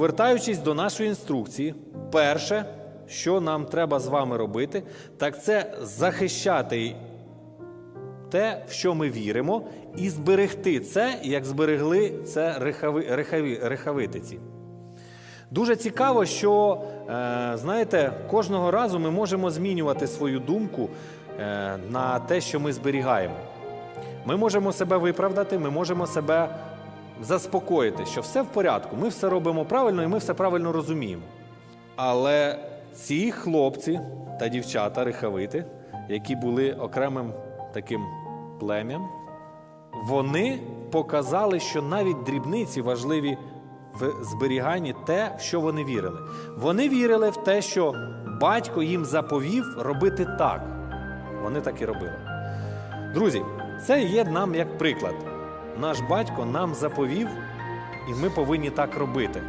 Вертаючись до нашої інструкції, перше, що нам треба з вами робити, так це захищати те, в що ми віримо, і зберегти це, як зберегли це рехави, рехаві, рехавитиці. Дуже цікаво, що е, знаєте, кожного разу ми можемо змінювати свою думку е, на те, що ми зберігаємо. Ми можемо себе виправдати, ми можемо себе заспокоїти, що все в порядку, ми все робимо правильно і ми все правильно розуміємо. Але ці хлопці та дівчата рихавити, які були окремим таким плем'ям, вони показали, що навіть дрібниці важливі в зберіганні те, в що вони вірили. Вони вірили в те, що батько їм заповів робити так. Вони так і робили. Друзі, це є нам як приклад. Наш батько нам заповів, і ми повинні так робити.